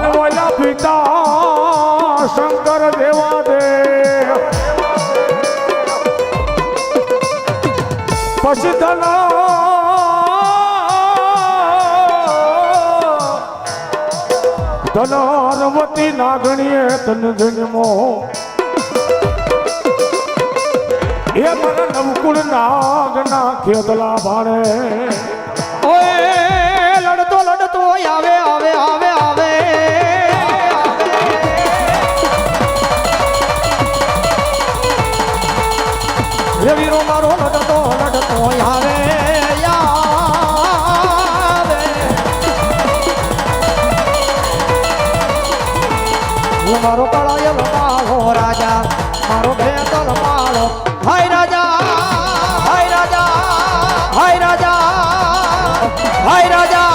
ભગવાન વાલા પિતા, શંકર દેવા દે પછી ધનવતી નાગણીએ તન જન્મો એ મને નવકુળ નાગ ના ભાણે મારો કળાયલ માળો રાજા મારો ભેતલ માળો હાય રાજા હાય રાજા હાય રાજા હાય રાજા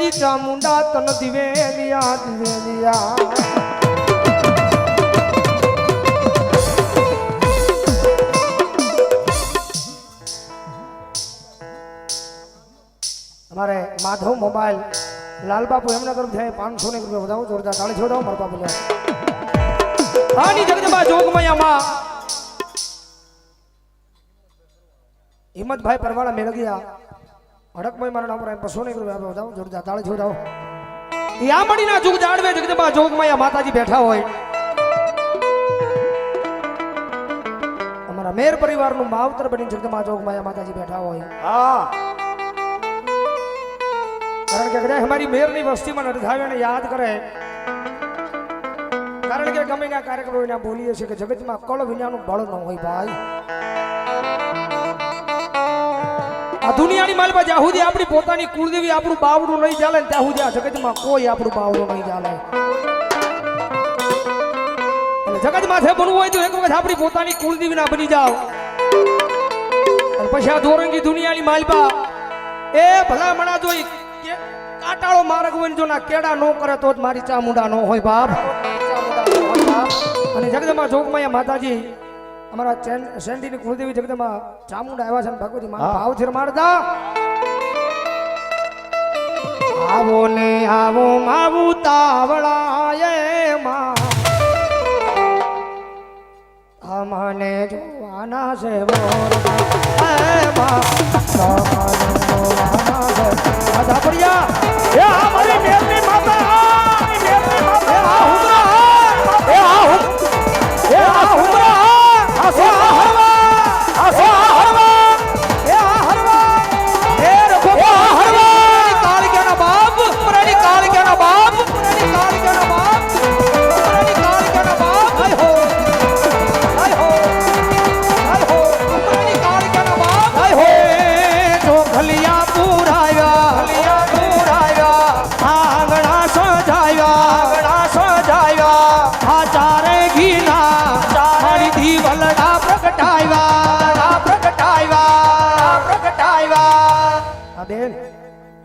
મારી ચામુંડા તન દિવેલિયા દિવેલિયા. અમારે માધવ મોબાઈલ, લાલબાપુ એમના છે પાંચસો ને રૂપિયા વધાવો, જોરદાર તાળી છોડાવો મારા બાપુ આની જગદંબા જોગમયામાં હિંમતભાઈ પરવાળા મેળ હડકભાઈ મારા નામ રાય બસો ને રૂપિયા વધાવો જોરદાર તાળી છોડાવો યામણીના જુગ જાણવે જગદંબા જોગમયા માતાજી બેઠા હોય. અમારા મેર પરિવારનું માવતર બની જગદંબા જોગમયા માતાજી બેઠા હોય. હા. કારણ કે કદાચ અમારી મેરની વસ્તીમાં નરધાવીને યાદ કરે. કારણ કે ગમે ના કાર્યક્રમો બોલીએ છીએ કે જગતમાં કળ વિનાનું બળ ન હોય ભાઈ. દુનિયાની માલમાં જ્યાં સુધી આપણી પોતાની કુળદેવી આપણું બાવડું નહીં ચાલે ને ત્યાં સુધી આ જગતમાં કોઈ આપણું બાવડું નહીં ચાલે. જગતમાં છે બનવું હોય તો એક વખત આપણી પોતાની કુળદેવીના બની જાઓ. પછી આ ધોરંગી દુનિયાની માલપા એ ભલા મણા જોઈ કાટાળો માર્ગ હોય ને જો ના કેડા નો કરે તો જ મારી ચામુંડા નો હોય બાપ. નો. અને જગદંબા જોગમાયા માતાજી અમારા ચેન સેન્ડીની કુળદેવી જગદમાં ચામુંડા આવ્યા છે ને ભગવતી માં હા. ભાવથી મારતા. આવો ને આવો માવું તાવળાયમાં. અમને જોવાના છે મોર છે ધાપડિયા એ આ મારી મેરની માતા આ મારી મેરની માતા. એ આ હુમરા એ આ હું એ આ હુમરા. આ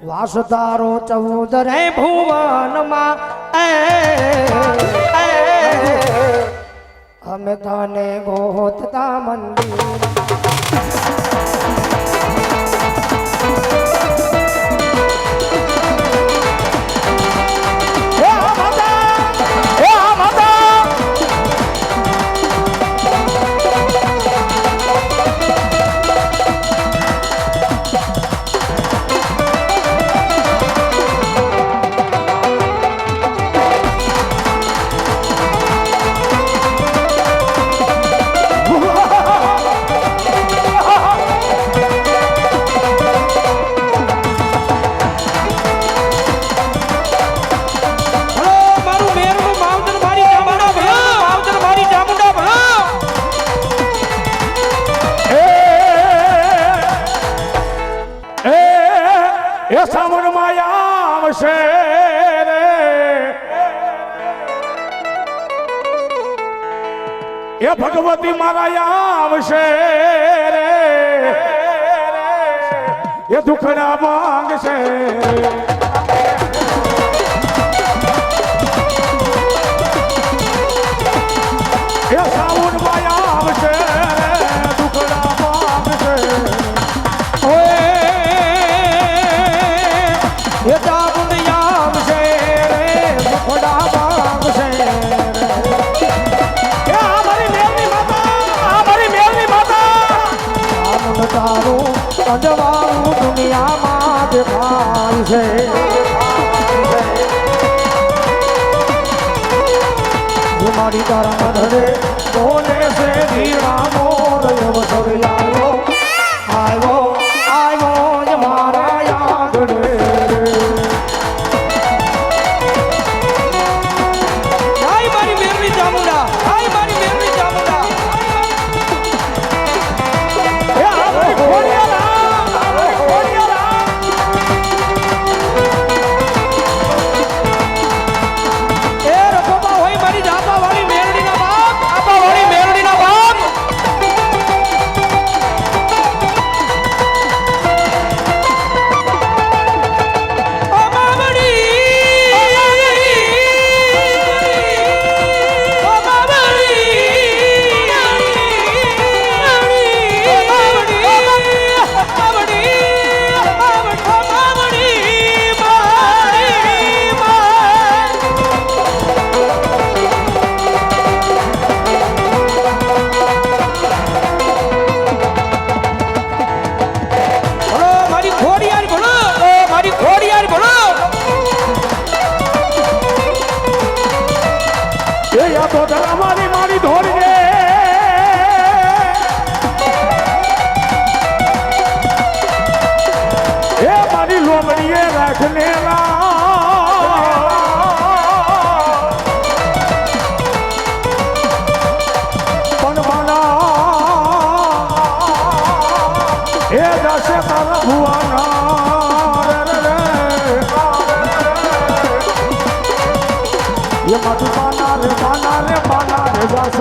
વાસુદારો ચૌદ રે ભુવનમાં અમે તને ગોતતા મંદિર જવાનું દુનિયામાં દેખાય છે મારી તારા મધરે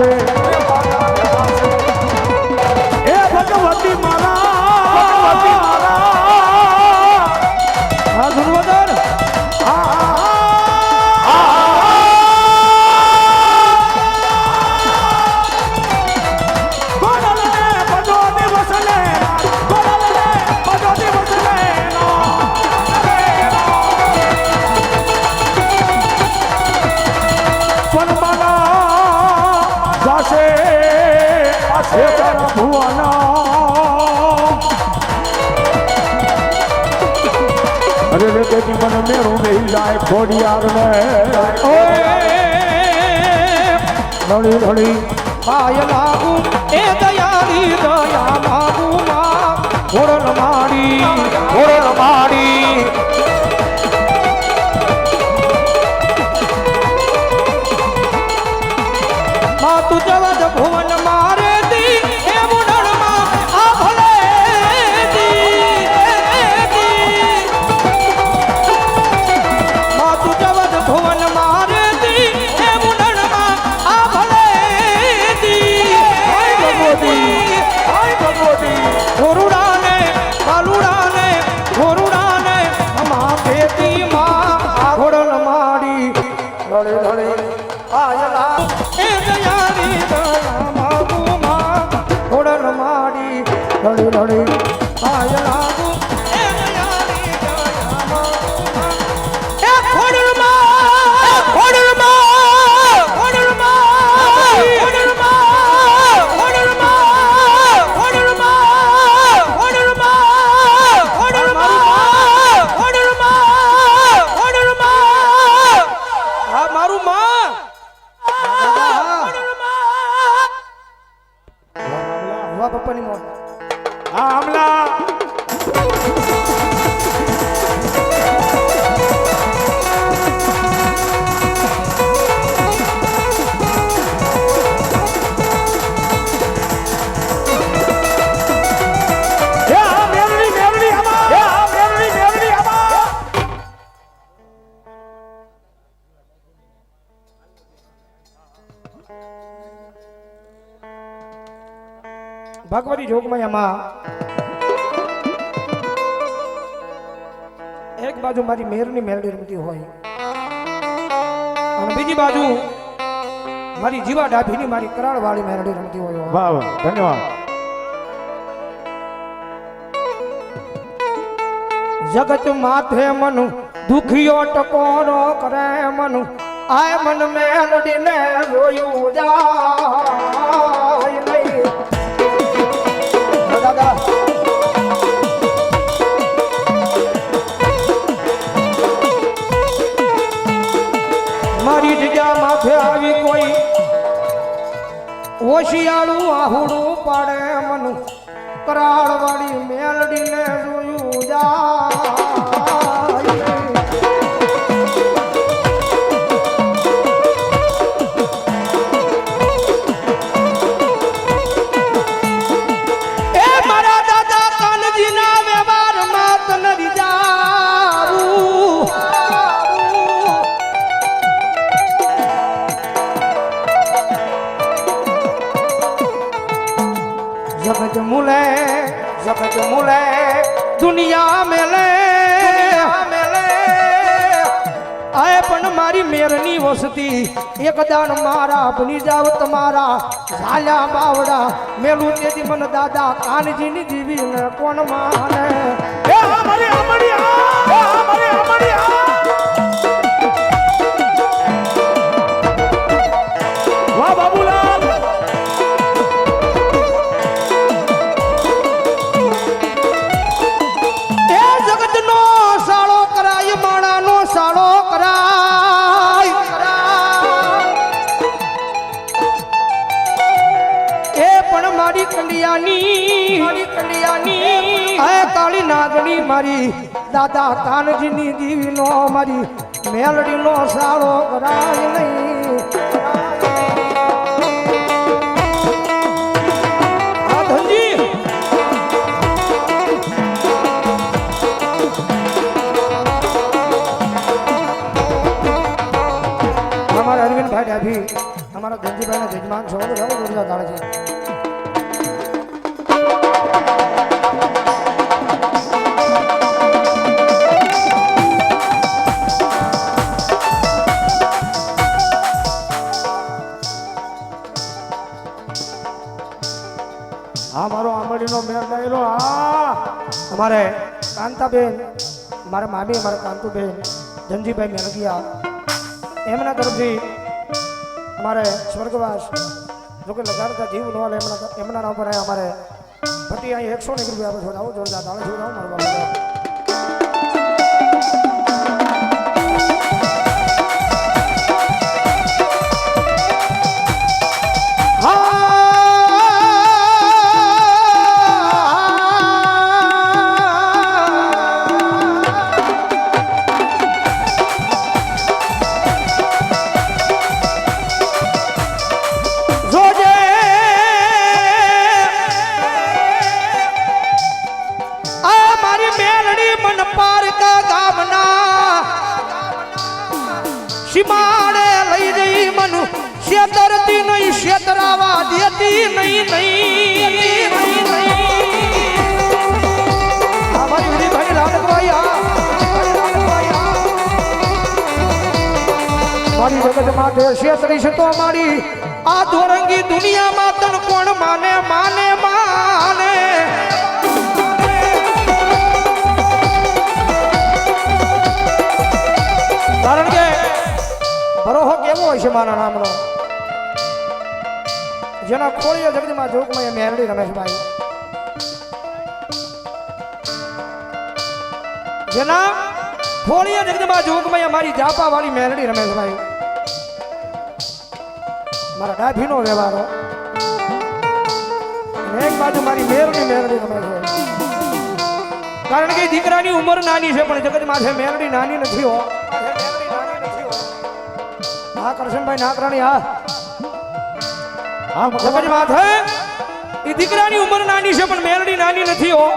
হবে જાશે. આશે તારા ભુવાના. અરે રે તેથી મને મેરું નહીં જાય ખોડિયાર ને રળી રળી પાય લાગુ એ દયારી દયા લાગુ માં. ઘોરણ મારી ઘોરણ મારી 啊 લડી લડી ભગવતી જોગમાયા માં એક બાજુ મારી મેરની મેલડી રમતી હોય અને બીજી બાજુ મારી જીવા ડાભીની મારી કરાળ વાળી મેલડી રમતી હોય. વાહ વાહ ધન્યવાદ. જગત માથે મનુ દુખિયો ટકોરો કરે મનુ આય મન મેલડી ને જાય. માથે આવી કોઈ હોશિયાળું આહુડું પાડે મન. કરાળવાળી મેલડીને જોયું જાય મેરની વસતી. એક દાન મારા બની જાવ તમારા. ઝાલ્યા બાવડા, મેલું તેથી મન દાદા કાનજીની દીવી કોણ માને? છો બધા જોરદાર તાળે છે આ મારો આમડીનો મેર ડાયરો આ અમારે કાંતાબેન, મારા મામી મારા કાંતુબેન ધનજીભાઈ મેલગિયા એમના તરફથી અમારે સ્વર્ગવાસ જોકે લગાડતા જીવ ન લે એમના એમના નામ પર અમારે. પતિ અહીં એકસો ને એક રૂપિયા આપે છો. આવો જોરદાર તાળે આવો મારો મારી જગત માટે શેતરી છે તો મારી આ ધોરંગી દુનિયામાં તણ કોણ માને માને માને? કારણ કે બરોહો કેવો હોય છે મારા નામનો? જેના ખોળીઓ જગદીમાં જોગમાં એ મેરડી રમેશભાઈ. જેના ખોળીઓ જગતમાં જોગમાં મારી જાપા વાળી મેરડી રમેશભાઈ. મારા ડાભીનો વ્યવહારો. અને એક બાજુ મારી મેરડી મેરડી રમે છે. કારણ કે દીકરાની ઉંમર નાની છે, પણ જગત માથે મેરડી નાની નથી હો. હા. કરશનભાઈ નાકરાણી હા હા જગત માથે એ દીકરાની ઉંમર નાની છે, પણ મેરડી નાની નથી હો.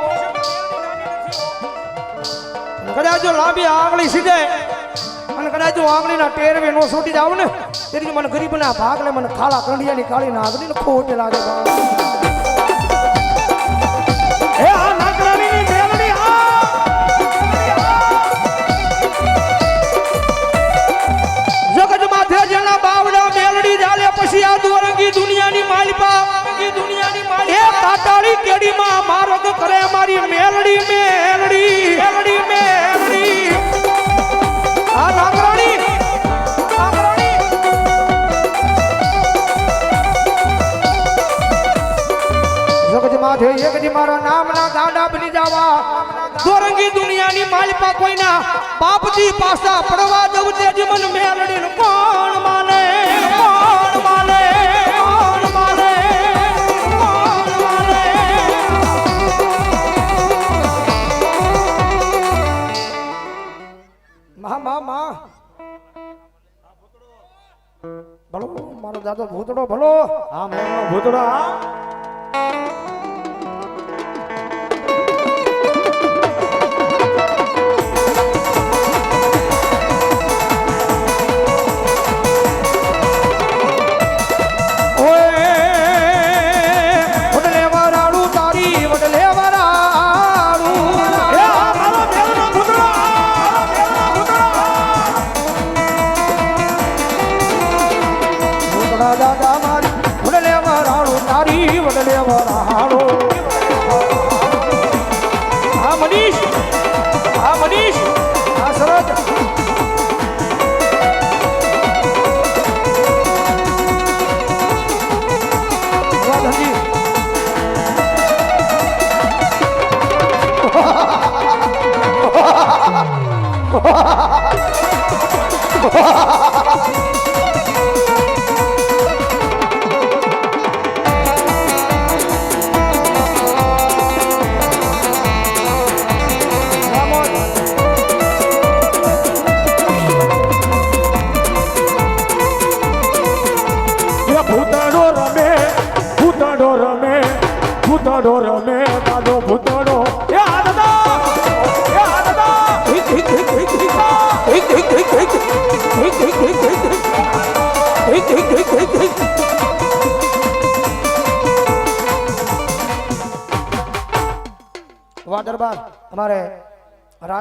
કદાચ જો લાંબી આંગળી સીધે અને કદાચ જો આંગળીના ટેરવે નો છૂટી જાવ ને તેથી મને ગરીબના ભાગને મને ખાલા કંડિયાની કાળી નાગડી ને ખોટ લાગે. એ આ નાકરાણીની મેલડી આ જગત માથે જેના બાવડા મેલડી જાલે પછી આ દોરંગી દુનિયાની માલિપા દુનિયાની માલિપા. એ કાટાળી કેડીમાં મારગ કરે મારી મેલડી ગાંડા બની જવા. દોરંગી દુનિયાની માલપા કોઈના બાપજી પાસા પડવા દઉં તે જીવન મેલડીને કોણ માને? કોણ માને? કોણ માને? કોણ માને? મા મા મા. ભલો, મારો દાદો ભૂતડો, ભલો. હા મેલનો ભૂતડો આ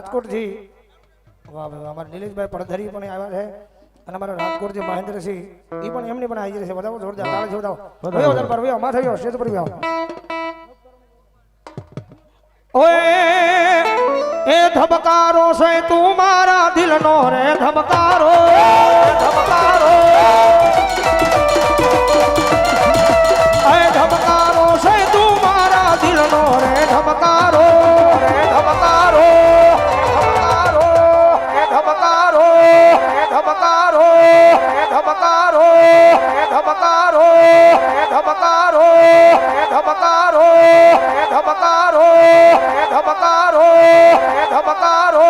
રાજકોટથી વાહ વાહ, અમારે નિલેશભાઈ પડધરી પણ આવ્યા છે અને અમારા રાજકોટથી મહેન્દ્રસિંહ એ પણ એમની પણ આવી જશે બતાવો જોરદાર તાળે જોરદાર વયો દરબાર વયો માં થયો સ્ટેજ પર વયો. ઓએ એ ધબકારો છે તું મારા દિલનો રે ધબકારો ધબકારો. એ ધબકારો છે તું મારા દિલનો રે ધબકારો. ધબકારો ધબકારો ધબકારો ધબકારો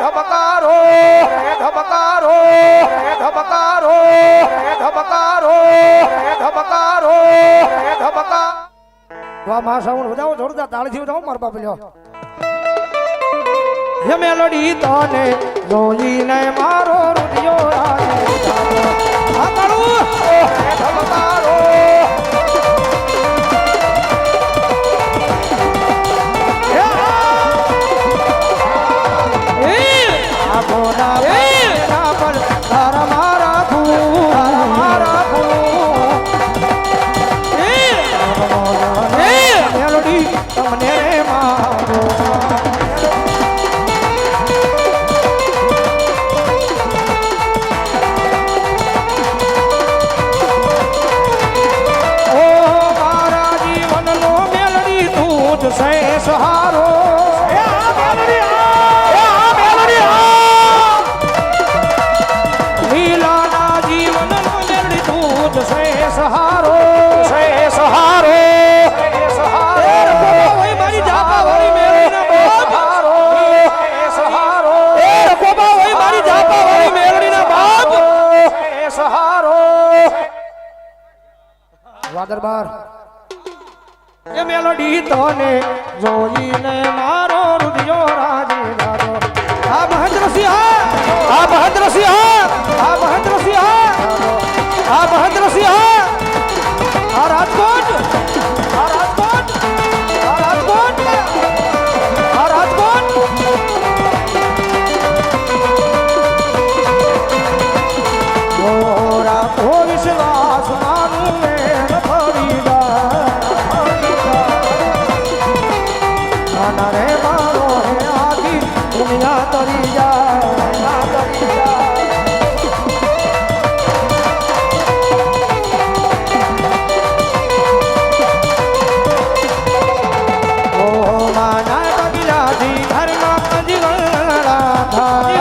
ધબકારો ધબકારો ધબકારો ધબકારો ધબકારો, ધબકા વાહ મા સાઉન્ડ બજાવો જોરદાર તાળથી બજાવો માર બાપ લ્યો. હે મેલડી તને જોઈને મારો રુદિયો વાદરબાર એ મેલોડી તને જોઈને મારો રુદિયો રાજી લાગો આ મહેન્દ્રસિંહ આ મહેન્દ્રસિંહ આ મહેન્દ્રસિંહ 啊